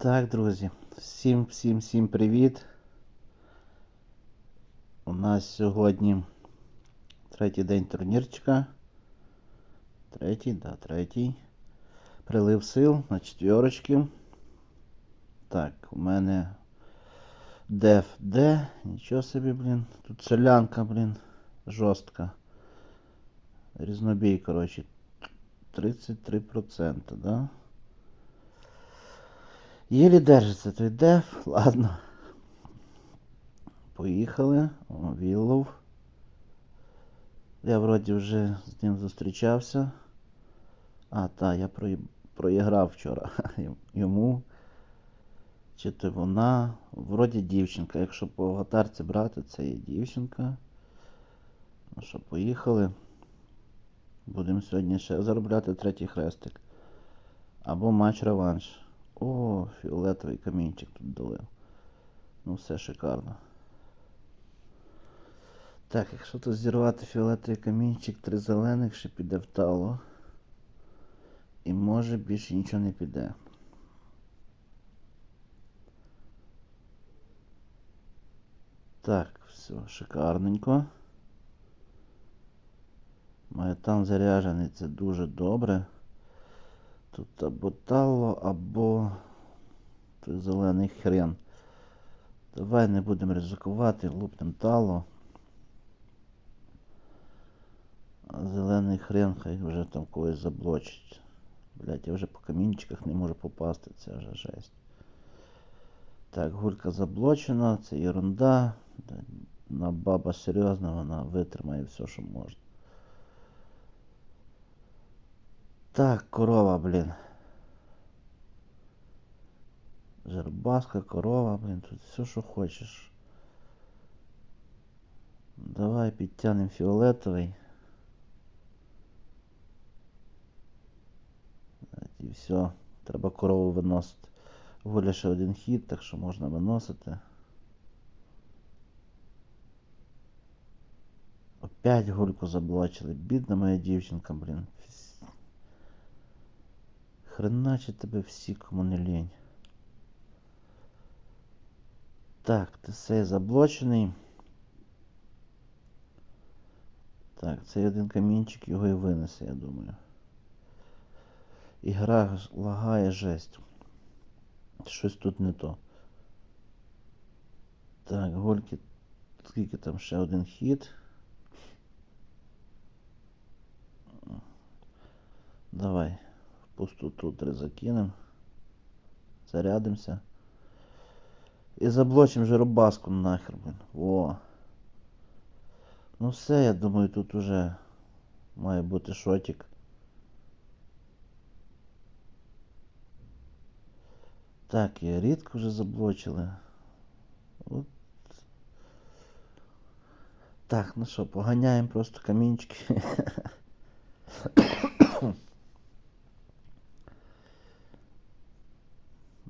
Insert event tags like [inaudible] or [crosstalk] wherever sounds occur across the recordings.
Так, друзі, всім всім всім привіт. У нас сьогодні третій день турнірчика. Третій, да, третій. Прилив сил на четверочки. Так, у мене Деф Д. Нічого собі, блін. Тут солянка, блін. Жорстка. Різнобій, коротше. 33%, да? Єлі держиться той деф, ладно. Поїхали. Віллов. Я вроді вже з ним зустрічався. А, так, я про... проіграв вчора [laughs] йому. Чи то вона. Вроді дівчинка. Якщо по аватарці брати, це є дівчинка. Ну що, поїхали. Будемо сьогодні ще заробляти третій хрестик. Або матч реванш. О, фіолетовий камінчик тут дали. Ну, все шикарно. Так, якщо тут зірвати фіолетовий камінчик, три зелених ще піде в тало. І може більше нічого не піде. Так, все, шикарненько. Маятан заряджений, це дуже добре. Тут або тало, або той зелений хрен. Давай не будемо ризикувати, лупнем тало. А зелений хрен хай вже там когось заблочить. Блять, я вже по камінчиках не можу попасти, це вже жесть. Так, гулька заблочена, це ерунда. На баба серйозна, вона витримає все, що можна. Так, корова, блін. Жербаска, корова, блін, тут все, що хочеш. Давай підтягнемо фіолетовий. І все. Треба корову виносити. Гуля ще один хід, так що можна виносити. Опять гульку заблочили. Бідна моя дівчинка, блін. Хреначе тебе всі, кому не лінь. Так, цей заблочений. Так, цей один камінчик його і винесе, я думаю. Ігра лагає жесть. Щось тут не то. Так, гольки. Скільки там ще один хід? Давай. Пустоту три закинем. Зарядимося. І заблочим же рубаску нахер, блин. Во. Ну все, я думаю, тут уже має бути шотик. Так, і рідко вже заблочили. От. Так, ну що, поганяємо просто камінчики.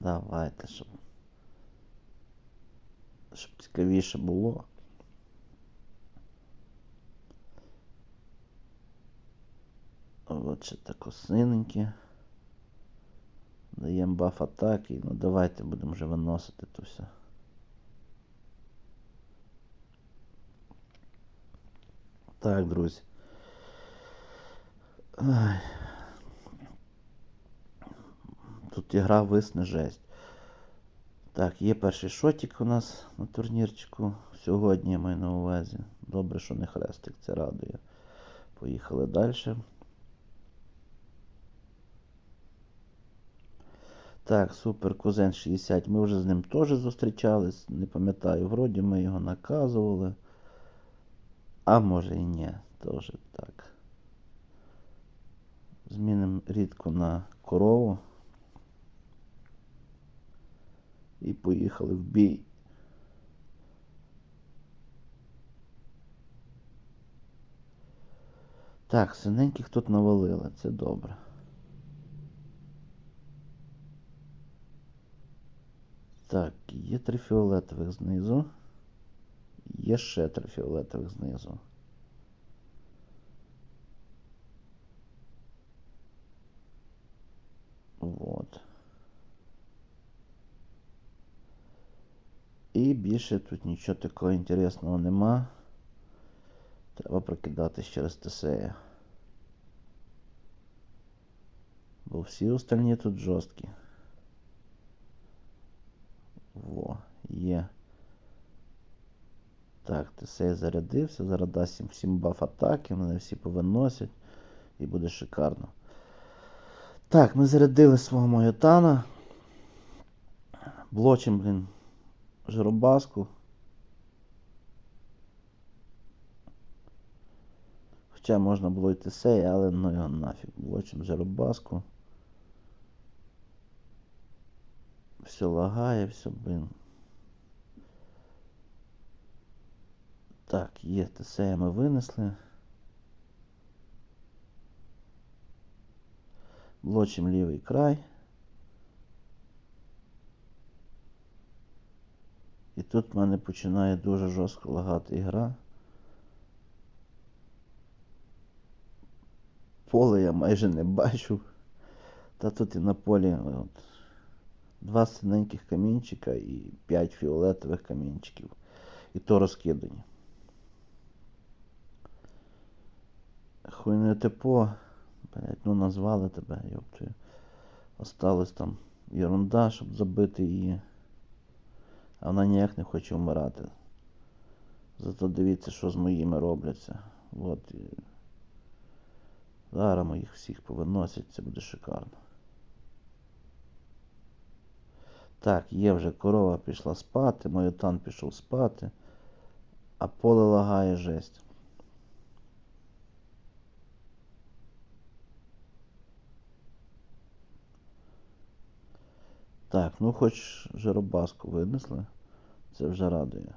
Давайте, щоб. Щоб цікавіше було. От ще тако синеньке. Даємо баф атаки. Ну давайте будемо вже виносити то все. Так, друзі. Ай. Тут ігра висне жесть. Так, є перший шотик у нас на турнірчику. Сьогодні я маю на увазі. Добре, що не хрестик, це радує. Поїхали далі. Так, супер кузен 60. Ми вже з ним теж зустрічались. Не пам'ятаю, вроді ми його наказували. А може і ні, теж так. Змінимо рідко на корову. І поїхали в бій. Так, синеньких тут навалили, це добре. Так, є три фіолетових знизу. Є ще три фіолетових знизу. Вот. І більше тут нічого такого інтересного нема. Треба прокидатись через Тесея. Бо всі остальні тут жорсткі. Во, є. Так, Тесей зарядився, зараз дасть всім баф атаки, вони всі повиносять і буде шикарно. Так, ми зарядили свого Моятана. Блочим, блін, жиробаску. Хоча можна було йти сей, але ну його нафіг. Блочим жиробаску. Все лагає, все, блін. Так, є Тесея ми винесли. Блочим лівий край. Тут в мене починає дуже жорстко лагати ігра. Поле я майже не бачу. Та тут і на полі от, два синеньких камінчика і п'ять фіолетових камінчиків. І то розкидані. Хуйне типо. Блять, ну назвали тебе, йоптую. Осталось там ерунда, щоб забити її. А вона ніяк не хоче вмирати. Зато дивіться, що з моїми робляться. От. Зараз моїх всіх повиносять, це буде шикарно. Так, є вже корова пішла спати, Моютан пішов спати, а поле лагає жесть. Так, ну хоч жиробаску винесли. Це вже радує.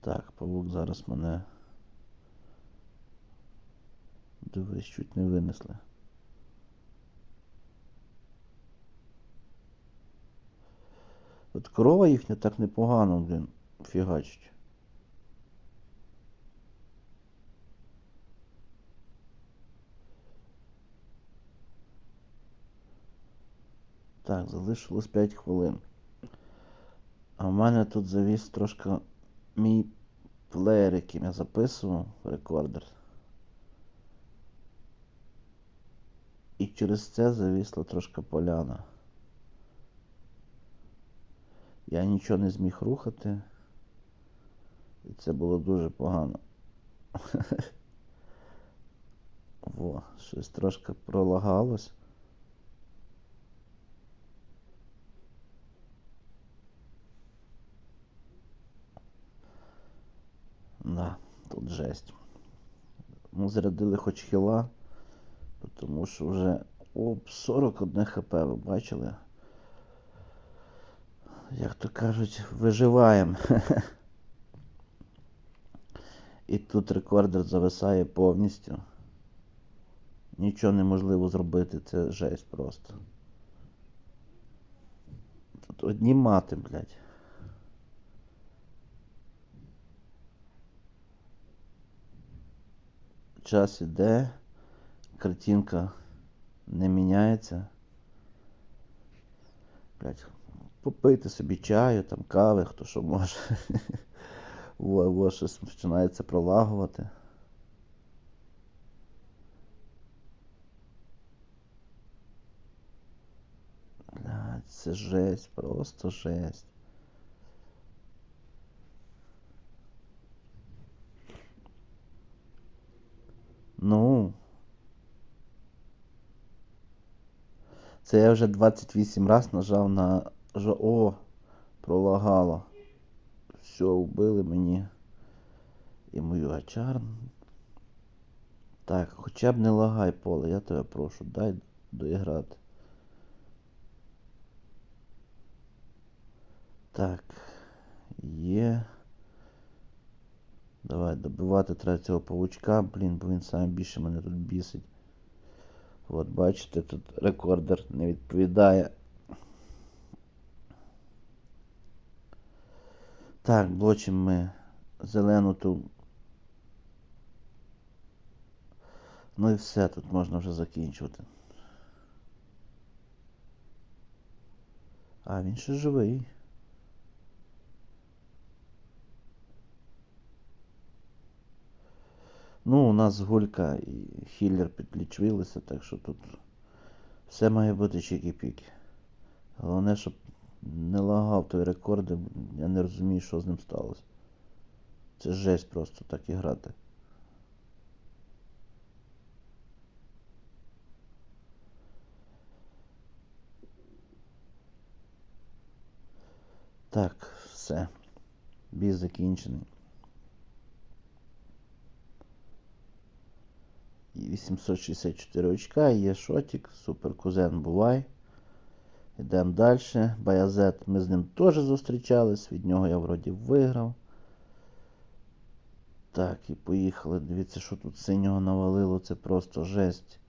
Так, павук зараз мене. Дивись, чуть не винесли. От корова їхня так непогано, блін, фігачить. Так, залишилось 5 хвилин. А в мене тут завіс трошки мій плеєр, яким я записував, рекордер. І через це завісла трошки поляна. Я нічого не зміг рухати. І це було дуже погано. [laughs] Во, щось трошки пролагалось. Да, тут жесть. Ми зарядили хоч хіла, тому що вже оп, 41 хп, ви бачили? Як то кажуть, виживаємо. І тут рекордер зависає повністю. Нічого неможливо зробити, це жесть просто. Тут одні мати, блядь. Час іде, картинка не міняється. Блять, попийте собі чаю, там кави, хто що може. [laughs] Во, щось починається пролагувати. Блять, це жесть, просто жесть. Ну. Це я вже 28 раз нажав на. О, пролагало. Все, вбили мені. І мою очар. Так, хоча б не лагай поле, я тебе прошу, дай доіграти. Так, є. Давай добивати треба цього павучка, блін, бо він саме більше мене тут бісить. От бачите, тут рекордер не відповідає. Так, блочимо ми зелену ту Ну і все, тут можна вже закінчувати. А, він ще живий. Ну, у нас гулька і хіллер підлічилися, так що тут все має бути чікі-піки. Головне, щоб не лагав той рекорд, я не розумію, що з ним сталося. Це жесть просто так і грати. Так, все. Бій закінчений. 864 очка, є шотик, супер кузен бувай. Йдемо далі. Баязет, ми з ним теж зустрічались, від нього я вроді виграв. Так, і поїхали. Дивіться, що тут синього навалило, це просто жесть.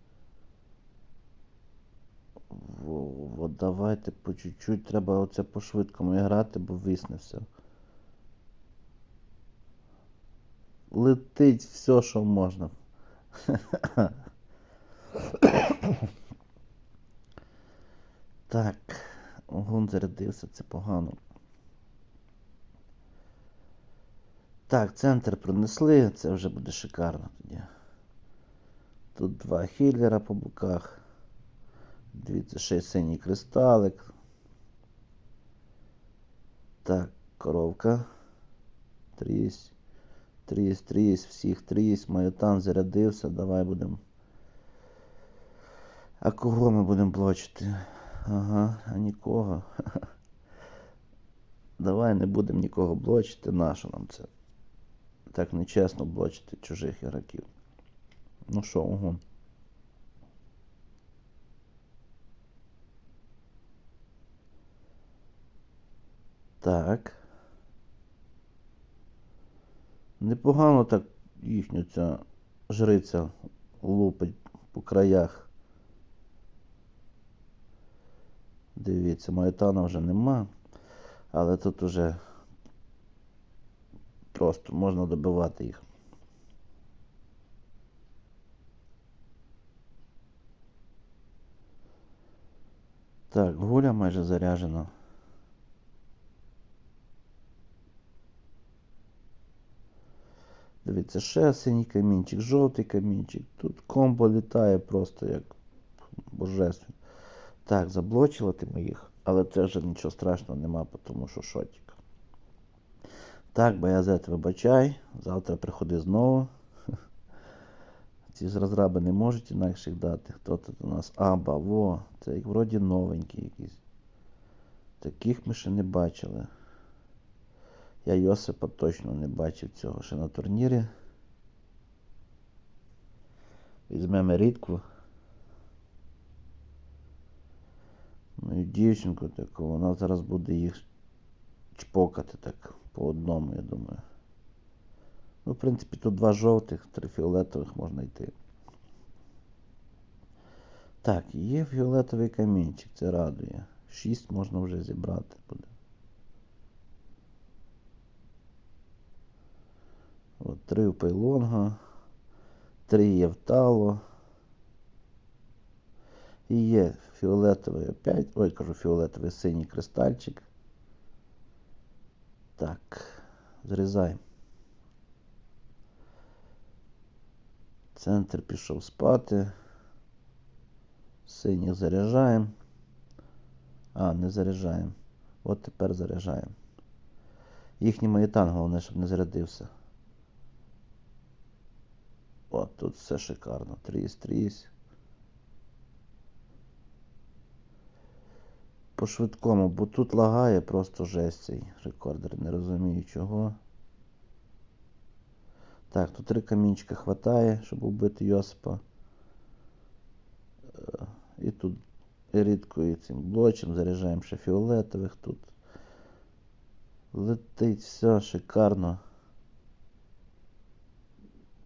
Во, давайте по чуть-чуть треба оце по-швидкому грати, бо висне все. Летить все, що можна. [coughs] Так, огонь зарядився, це погано. Так, центр пронесли, це вже буде шикарно тоді. Тут два хіллера по боках. Дивіться, ще синій кристалик. Так, коровка. Трісь. Трісь, трісь, всіх трісь. Майотан зарядився. Давай будемо. А кого ми будемо блочити? Ага, а нікого. [laughs] Давай не будемо нікого блочити. Нащо нам це? Так нечесно блочити чужих ігроків. Ну що, угон. Так. Непогано так їхню ця жриця лупить по краях. Дивіться, Маєтана вже нема, але тут уже просто можна добивати їх. Так, гуля майже заряжена. Дивіться, ще синій камінчик, жовтий камінчик. Тут комбо літає просто як божественно. Так, заблочувати ми їх, але це вже нічого страшного нема, тому що шотик. Так, Баязет, вибачай, завтра приходи знову. [laughs] Ці ж розраби не можуть інакше дати. Хто тут у нас? Аба, во, це як вроді новенький якийсь. Таких ми ще не бачили. Я Йосипа точно не бачив цього ще на турнірі. Візьмемо рідку. Ну і дівчинку таку, вона зараз буде їх чпокати так по одному, я думаю. Ну, в принципі, тут два жовтих, три фіолетових можна йти. Так, є фіолетовий камінчик, це радує. Шість можна вже зібрати буде. От три у пейлонга, три є в тало. І є фіолетовий опять, ой, кажу, фіолетовий синій кристальчик. Так, зрізаємо. Центр пішов спати. Синіх заряджаємо. А, не заряджаємо. От тепер заряджаємо. Їхній маєтан, головне, щоб не зарядився. От тут все шикарно. Тріс, тріс. По швидкому, бо тут лагає просто жесть цей рекордер. Не розумію чого. Так, тут три камінчика хватає, щоб убити Йосипа. Е, І тут рідкою цим блочем заряджаємо ще фіолетових тут. Летить все шикарно.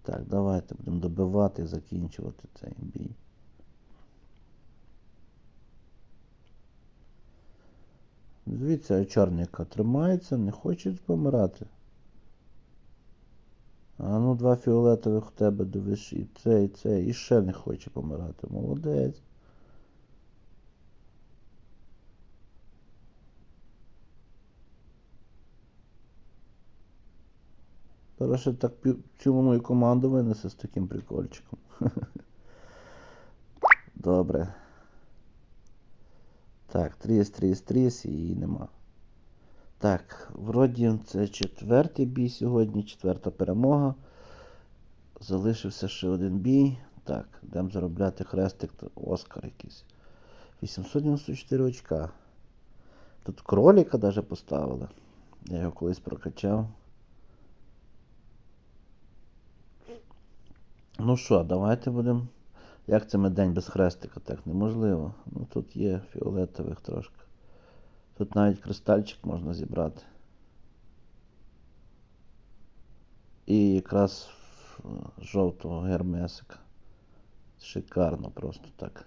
Так, давайте будемо добивати і закінчувати цей бій. Дивіться, чорника тримається, не хоче помирати. А ну Ну, два фіолетових у тебе дивиш, і це, і це, і ще не хоче помирати. Молодець. Ще так цілу мою команду винесе з таким прикольчиком. [laughs] Добре. Так, тріс, тріс, тріс, і її нема. Так, вроді це четвертий бій сьогодні, четверта перемога. Залишився ще один бій. Так, йдемо заробляти хрестик Оскар якийсь. 894 очка. Тут кролика даже поставили. Я його колись прокачав. Ну що, давайте будемо. Як це ми день без хрестика? Так неможливо. Ну тут є фіолетових трошки. Тут навіть кристальчик можна зібрати. І якраз жовтого гермесика. Шикарно просто так.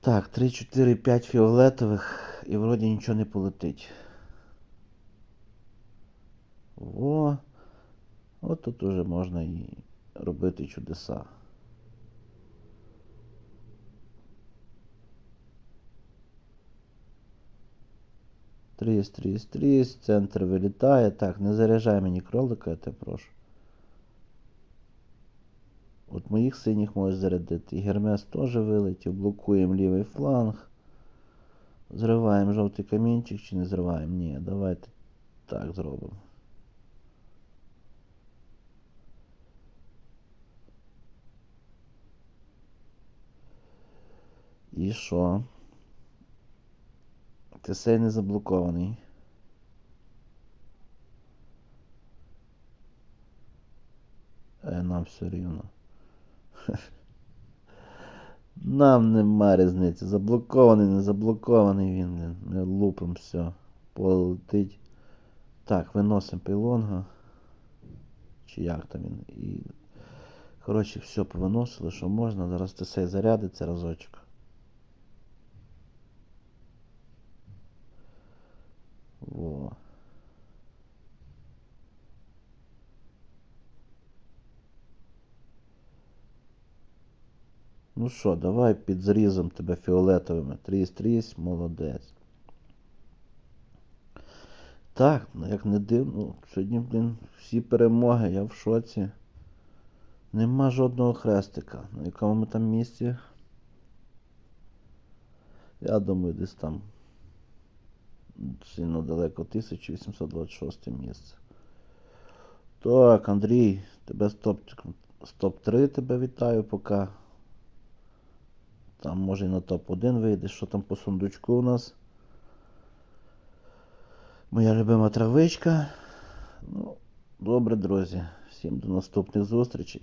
Так, 3, 4, 5 фіолетових і вроді нічого не полетить. Во. От тут уже можна і робити чудеса. Тріс, тріс, тріс, центр вилітає. Так, не заряджай мені кролика, я тебе прошу. От моїх синіх можеш зарядити. Гермес теж вилетів, блокуємо лівий фланг. Зриваємо жовтий камінчик чи не зриваємо? Ні, давайте так зробимо. І що? Тесей не заблокований. Е, нам все рівно. [laughs] Нам нема різниці. Заблокований, не заблокований він. Ми лупимо все. Поле летить. Так, виносимо пейлонга. Чи як там він. І. Коротше, все повиносили, що можна. Зараз тесей зарядиться разочок. Во. Ну що, давай під зрізом тебе фіолетовими. Тріс, тріс, молодець. Так, ну як не дивно, сьогодні, блін, всі перемоги, я в шоці. Нема жодного хрестика. На якому ми там місці? Я думаю, десь там сильно далеко 1826 місце. Так, Андрій, тебе стопчиком. Стоп-3 тебе вітаю поки. Там може і на топ-1 вийде, що там по сундучку у нас. Моя любима травичка. Ну, добре, друзі. Всім до наступних зустрічей.